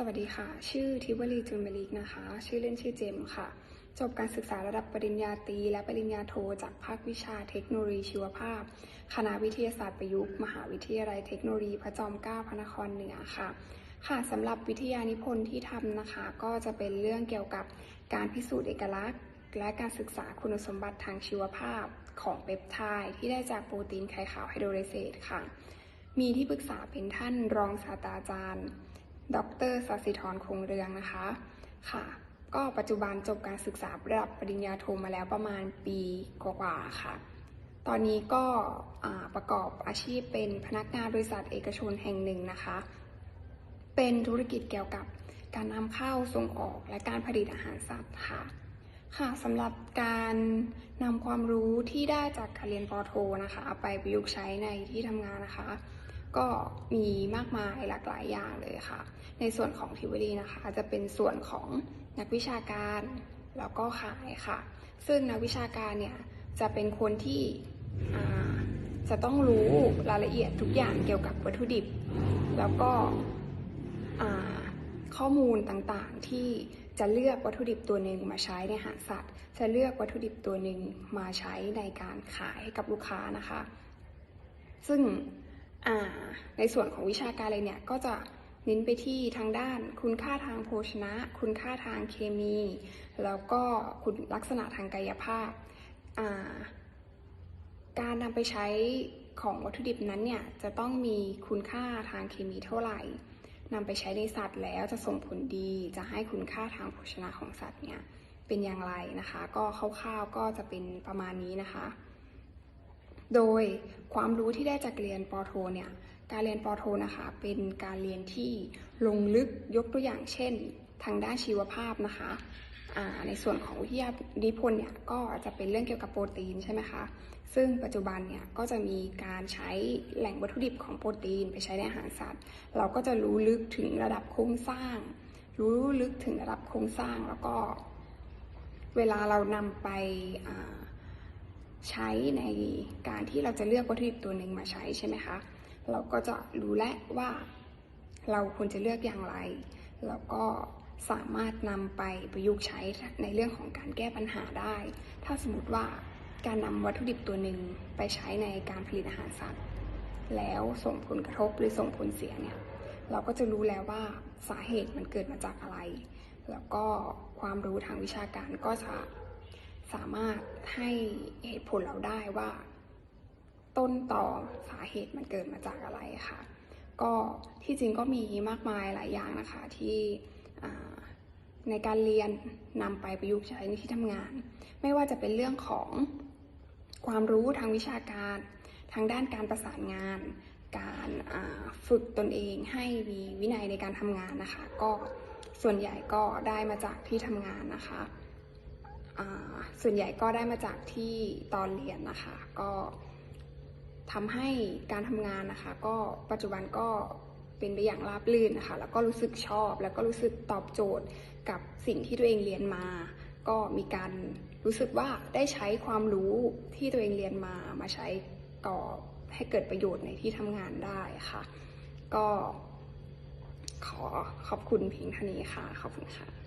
สวัสดีค่ะ ชื่อทิวลีจุนเมลิกนะคะ ชื่อเล่นชื่อเจมค่ะ จบการศึกษาระดับปริญญาตรีและปริญญาโทจากภาควิชาเทคโนโลยีชีวภาพ คณะวิทยาศาสตร์ประยุกต์ มหาวิทยาลัยเทคโนโลยีพระจอมเกล้าพระนครเหนือค่ะ ค่ะสำหรับวิทยานิพนธ์ที่ทำนะคะ ก็จะเป็นเรื่องเกี่ยวกับการพิสูจน์เอกลักษณ์ และการศึกษาคุณสมบัติทางชีวภาพของเปปไทด์ที่ได้จากโปรตีนไข่ขาวไฮโดรเลเซตค่ะ มีที่ปรึกษาเป็นท่านรองศาสตราจารย์ ดรสัสิธรคงเรืองนะคะค่ะ ก็ปัจจุบันจบการศึกษาระดับปริญญาโทมาแล้วประมาณปีกว่าๆค่ะ ตอนนี้ก็ประกอบอาชีพเป็นพนักงานบริษัทเอกชนแห่งหนึ่งนะคะ เป็นธุรกิจเกี่ยวกับการนำเข้าส่งออกและการผลิตอาหารสัตว์ค่ะค่ะสำหรับการนำความรู้ที่ได้จากการเรียนปโทนะคะเอาไปประยุกต์ใช้ในที่ทำงานนะคะ ก็มีมากมายหลากหลายอย่างเลยค่ะ ในส่วนของทิวดีนะคะ จะเป็นส่วนของนักวิชาการแล้วก็ขายค่ะ ซึ่งนักวิชาการเนี่ยจะเป็นคนที่จะต้องรู้รายละเอียดทุกอย่างเกี่ยวกับวัตถุดิบ แล้วก็ข้อมูลต่างๆที่จะเลือกวัตถุดิบตัวหนึ่งมาใช้ในอาหารสัตว์ จะเลือกวัตถุดิบตัวหนึ่งมาใช้ในการขายให้กับลูกค้านะคะ ซึ่ง ในส่วนของวิชาการอะไรเนี่ยก็จะเน้นไปที่ทางด้าน คุณค่าทางโภชนะ คุณค่าทางเคมี แล้วก็คุณลักษณะทางกายภาพาการนำไปใช้ของวัตถุดิบนั้นเนี่ยจะต้องมีคุณค่าทางเคมีเท่าไหร่นำไปใช้ในสัตว์แล้วจะส่งผลดีจะให้คุณค่าทางโภชนะของสัตว์เนี่ยเป็นอย่างไรนะคะ ก็คร่าวๆก็จะเป็นประมาณนี้นะคะ โดย ความรู้ที่ได้จากเรียนปโทเนี่ยการเรียนปโทนะคะเป็นการเรียนที่ลงลึกยกตัวอย่างเช่น ทางด้านชีวภาพนะคะในส่วนของวิทยานิพนธ์เนี่ยก็จะเป็นเรื่องเกี่ยวกับโปรตีนใช่ไหมคะซึ่งปัจจุบันเนี่ยก็จะมีการใช้แหล่งวัตถุดิบของโปรตีนไปใช้ในอาหารสัตว์ เราก็จะรู้ลึกถึงระดับโครงสร้าง รู้ลึกถึงระดับโครงสร้างแล้วก็ เวลาเรานำไปอ่า ใช้ในการที่เราจะเลือกวัตถุดิบตัวหนึ่งมาใช้ใช่ไหมคะ เราก็จะรู้แล้วว่า เราควรจะเลือกอย่างไร แล้วก็สามารถนำไปประยุกต์ใช้ในเรื่องของการแก้ปัญหาได้ ถ้าสมมติว่าการนำวัตถุดิบตัวหนึ่งไปใช้ในการผลิตอาหารสัตว์ แล้วส่งผลกระทบหรือส่งผลเสียเนี่ย เราก็จะรู้แล้วว่าสาเหตุมันเกิดมาจากอะไร แล้วก็ความรู้ทางวิชาการก็จะ สามารถให้เหตุผลเราได้ว่า ต้นต่อสาเหตุมันเกิดมาจากอะไรค่ะ ก็ที่จริงก็มีมากมายหลายอย่างนะคะที่ในการเรียนนำไปประยุกต์ใช้ในที่ทำงาน ไม่ว่าจะเป็นเรื่องของความรู้ทางวิชาการ ทางด้านการประสานงาน การฝึกตนเองให้มีวินัยในการทำงานนะคะ ก็ส่วนใหญ่ก็ได้มาจากที่ทำงานนะคะ ส่วนใหญ่ก็ได้มาจากที่ตอนเรียนนะคะ ก็ทำให้การทำงานนะคะ ก็ปัจจุบันก็เป็นไปอย่างราบรื่นนะคะ แล้วก็รู้สึกชอบ แล้วก็รู้สึกตอบโจทย์กับสิ่งที่ตัวเองเรียนมา ก็มีการรู้สึกว่าได้ใช้ความรู้ที่ตัวเองเรียนมามาใช้ก่อให้เกิดประโยชน์ในที่ทำงานได้ค่ะ ก็ขอขอบคุณเพียงเท่านี้ค่ะ ขอบคุณค่ะ